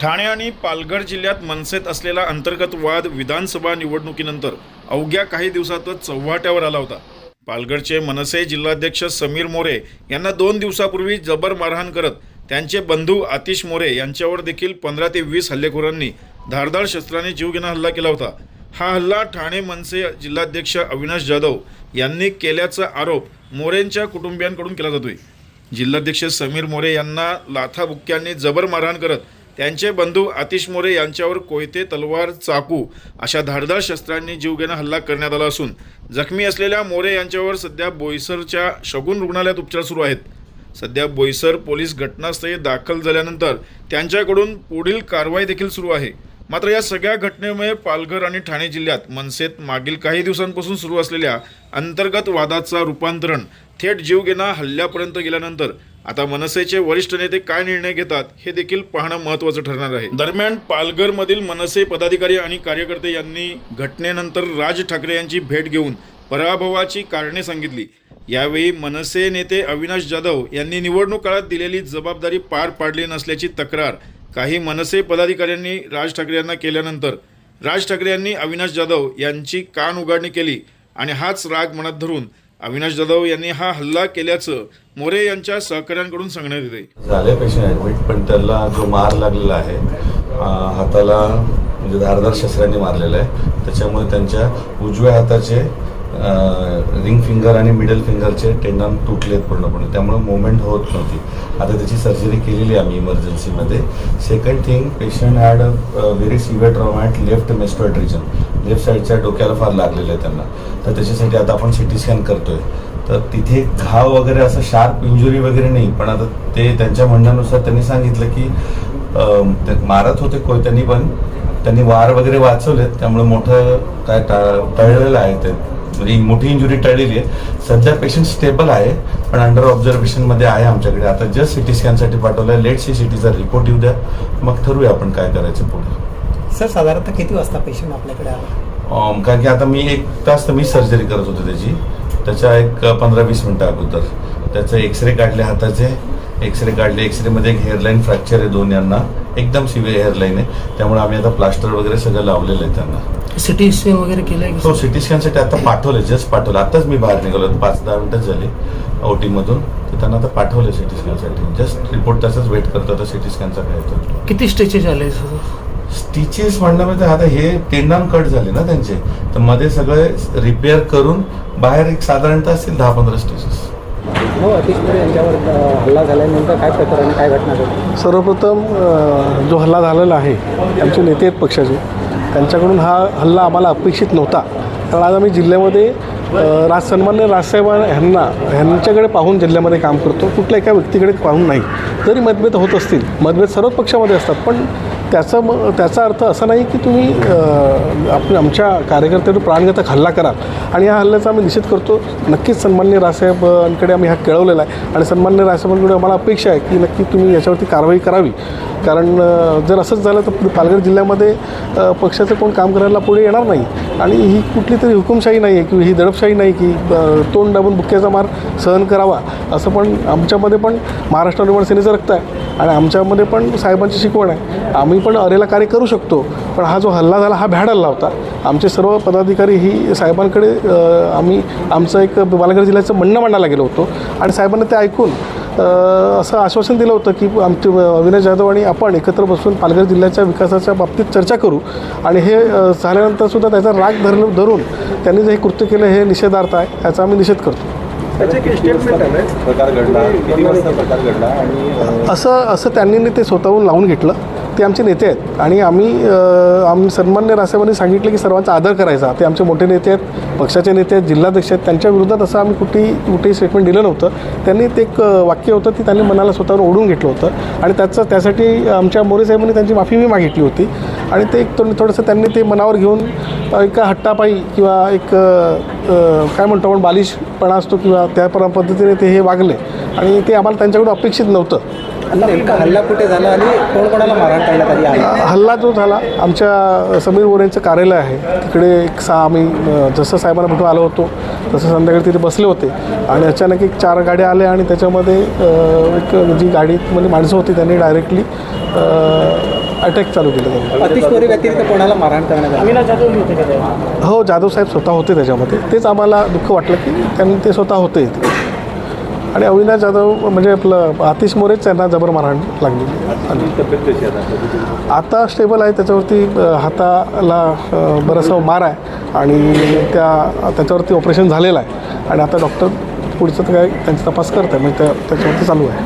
ठाणे आणि पालघर जिल्ह्यात मनसेत असलेला अंतर्गत वाद विधानसभा निवडणुकीनंतर अवघ्या काही दिवसातच चव्हाट्यावर आला होता. पालघरचे मनसे जिल्हाध्यक्ष समीर मोरे यांना दोन दिवसापूर्वी जबर मारहाण करत त्यांचे बंधू आतिश मोरे यांच्यावर देखील पंधरा ते वीस हल्लेखोरांनी धारदार शस्त्राने जीवघेणा हल्ला केला होता. हा हल्ला ठाणे मनसे जिल्हाध्यक्ष अविनाश जाधव यांनी केल्याचा आरोप मोरेंच्या कुटुंबियांकडून केला जातोय. जिल्हाध्यक्ष समीर मोरे यांना लाथाबुक्क्यांनी जबर मारहाण करत त्यांचे बंधू आतिश मोरे यांच्यावर कोयते तलवार चाकू अशा धारदार शस्त्रांनी जीवघेणा हल्ला करण्यात आला असून जखमी असलेल्या मोरे यांच्यावर सध्या बोईसरच्या शगुन रुग्णालयात उपचार सुरू आहेत. सध्या बोईसर पोलीस घटनास्थळी दाखल झाल्यानंतर त्यांच्याकडून पुढील कारवाई देखील सुरू आहे. मात्र या सगळ्या घटनेमुळे पालघर आणि ठाणे जिल्ह्यात मनसेत मागील काही दिवसांपासून सुरू असलेल्या अंतर्गत वादाचा रूपांतरण थेट जीवघेणा हल्ल्यापर्यंत गेल्यानंतर आता मनसेचे वरिष्ठ नेते काय निर्णय घेतात हे देखील पाहणं महत्त्वाचं ठरणार आहे. दरम्यान पालघरमधील मनसे पदाधिकारी आणि कार्यकर्ते यांनी घटनेनंतर राज ठाकरे यांची भेट घेऊन पराभवाची कारणे सांगितली. यावेळी मनसे नेते अविनाश जाधव यांनी निवडणूक काळात दिलेली जबाबदारी पार पाडली नसल्याची तक्रार काही मनसे पदाधिकाऱ्यांनी राज ठाकरे यांना केल्यानंतर राज ठाकरे यांनी अविनाश जाधव यांची कान उघडणी केली आणि हाच राग मनात धरून अविनाश जाधव यांनी हा हल्ला केल्याचं मोरे यांच्या सहकाऱ्यांकडून सांगण्यात येते. झाले पेशंट ॲडमिट पण त्याला जो मार लागलेला आहे हाताला म्हणजे धारदार शस्त्रांनी मारलेला आहे त्याच्यामुळे त्यांच्या उजव्या हाताचे रिंग फिंगर आणि मिडल फिंगरचे टेंडन तुटलेत पूर्णपणे. त्यामुळे मुवमेंट होत नव्हती. आता त्याची सर्जरी केलेली आहे आम्ही इमर्जन्सीमध्ये. Second thing patient had a very severe trauma at left mastoid region left साईडच्या डोक्याला फार लागलेलं आहे त्यांना. तर त्याच्यासाठी आता आपण सिटी स्कॅन करतोय. तर तिथे घाव वगैरे असं शार्प इंजुरी वगैरे नाही. पण आता ते त्यांच्या म्हणण्यानुसार त्यांनी सांगितलं की ते मारत होते कोयत्यांनी पण. त्यांनी वार वगैरे वाचवलेत. त्यामुळे मोठं काय टा- टळलेलं आहे ते. म्हणजे मोठी इंजुरी टळलेली आहे. सध्या पेशंट स्टेबल आहे पण अंडर ऑब्झर्वेशनमध्ये आहे आमच्याकडे. आता जस्ट सिटी स्कॅनसाठी पाठवलं आहे लेट सी सिटीचा रिपोर्ट येऊ द्या. मग ठरवूया आपण काय करायचं पुढे. सर साधारणतः किती वाजता पेशंट आपल्याकडे आला? कारण की आता मी एक तास तर मी सर्जरी करत होते त्याची. त्याच्या एक पंधरा वीस मिनटं अगोदर. त्याचे एक्सरे काढले हाताचे. एक्सरे काढले. एक्सरेमध्ये एक हेअरलाईन फ्रॅक्चर आहे दोन यांना. एकदम सिव्हिअर हेअरलाईन आहे. त्यामुळे आम्ही आता प्लास्टर वगैरे सगळं लावलेलं आहे त्यांना. सिटी स्कॅन वगैरे केलंय हो सिटी स्कॅनसाठी आता पाठवलं जस्ट पाठवलं. आताच मी बाहेर निघालो पाच दहा मिनटं झाली ओ टीमधून तर त्यांना आता पाठवलं सिटी स्कॅनसाठी. जस्ट रिपोर्ट तसंच वेट करतो आता सिटी स्कॅनचा काय येतो किती स्टेचेस आले सर? स्टिचेस म्हणण्यामध्ये आता हे टेंडन कट झाले ना त्यांचे. तर मध्ये सगळे रिपेअर करून बाहेर एक साधारणतः असतील दहा पंधरा स्टिचेस. हो अतिश यांच्यावर अ, हल्ला झाल्यानंतर काय प्रकार आणि काय घटना घडली? सर्वप्रथम अ, जो हल्ला झालेला आहे आमचे नेते आहेत पक्षाचे. त्यांच्याकडून हा हल्ला आम्हाला अपेक्षित नव्हता. कारण आज आम्ही जिल्ह्यामध्ये राजसन्मान्य राज सन्मान्य राजसाहेब ह्यांना ह्यांच्याकडे पाहून जिल्ह्यामध्ये काम करतो. कुठल्या एका व्यक्तीकडे पाहून नाही. जरी मतभेद होत असतील मतभेद सर्वच पक्षामध्ये असतात पण त्याचा म त्याचा अर्थ असा नाही की तुम्ही आपण आमच्या कार्यकर्त्यावर प्राणघातक हल्ला कराल. आणि या हल्ल्याचा आम्ही निषेध करतो. नक्कीच सन्मान्य राजसाहेबांकडे आम्ही हा कळवलेला आहे. आणि सन्मान्य राजसाहेबांकडे आम्हाला अपेक्षा आहे की नक्की तुम्ही याच्यावरती कारवाई करावी. कारण जर असंच झालं तर पालघर जिल्ह्यामध्ये पक्षाचं कोण काम करायला पुढे येणार नाही. आणि ही कुठली तरी हुकुमशाही नाही आहे किंवा ही दडपशाही नाही की तोंड दाबून बुक्क्याचा मार सहन करावा असं पण आमच्यामध्ये पण महाराष्ट्र निर्माण सेनेचं रक्त आहे. आणि आमच्यामध्ये पण साहेबांची शिकवण आहे. आम्ही पण अरेला कार्य करू शकतो पण हा जो हल्ला झाला हा भ्याड हल्ला होता आमचे सर्व पदाधिकारी ही साहेबांकडे आम्ही आमचं एक पालघर जिल्ह्याचं म्हणणं मांडायला गेलो होतो. आणि साहेबांना ते ऐकून असं आश्वासन दिलं होतं की आमचे अविनाश जाधव आणि आपण एकत्र बसून पालघर जिल्ह्याच्या विकासाच्या बाबतीत चर्चा करू. आणि हे अ, झाल्यानंतर सुद्धा त्याचा राग धर धरून त्यांनी जे हे कृत्य केलं हे निषेधार्थ आहे याचा आम्ही निषेध करतो. प्रकार घडला किती वाजता प्रकार घडला आणि असं असं त्यांनी ते स्वतःहून लावून घेतलं. ते आमचे नेते आहेत. आणि आम्ही आम्ही सन्मान्य रासाहेबांनी सांगितलं की सर्वांचा आदर करायचा. ते आमचे मोठे नेते आहेत पक्षाचे नेते आहेत जिल्हाध्यक्ष आहेत. त्यांच्या विरोधात असं आम्ही कुठेही कुठेही स्टेटमेंट दिलं नव्हतं. त्यांनी ते एक वाक्य होतं ते त्यांनी मनाला स्वतःवर ओढून घेतलं होतं. आणि त्याचं त्यासाठी आमच्या मोरे साहेबांनी त्यांची माफी मी मागितली होती. आणि ते एक थोडं थोडंसं त्यांनी ते मनावर घेऊन एका हट्टापायी किंवा एक काय म्हणतो आपण बालिशपणा असतो किंवा त्या पद्धतीने ते हे वागले. आणि ते आम्हाला त्यांच्याकडून अपेक्षित नव्हतं. नेमका हल्ला कुठे झाला आणि कोण कोणाला मारहाण करण्यात आली आहे? हल्ला जो झाला आमच्या समीर मोरेंचं कार्यालय आहे. तिकडे एक सा आम्ही जसं साहेबांना भेटून आलो होतो तसं संध्याकाळी तिथे बसले होते. आणि अचानक एक चार गाड्या आल्या आणि त्याच्यामध्ये एक जी गाडीमध्ये माणसं होती त्यांनी डायरेक्टली अटॅक चालू केलं त्यांनी. अतिश मोरे व्यतिरिक्त कोणाला मारहाण करण्यात आली? हो जाधव साहेब स्वतः होते त्याच्यामध्ये. तेच आम्हाला दुःख वाटलं की त्यांनी ते स्वतः होते. आणि अविनाश जाधव म्हणजे आपलं आतिश मोरेच त्यांना जबर मारहाण लागली. आता? स्टेबल आहे त्याच्यावरती हाताला बराचसा मार आहे आणि त्या त्याच्यावरती ऑपरेशन झालेलं आहे. आणि आता डॉक्टर पुढचं तर काय त्यांचा तपास करत आहे म्हणजे त्या त्याच्यावरती चालू आहे.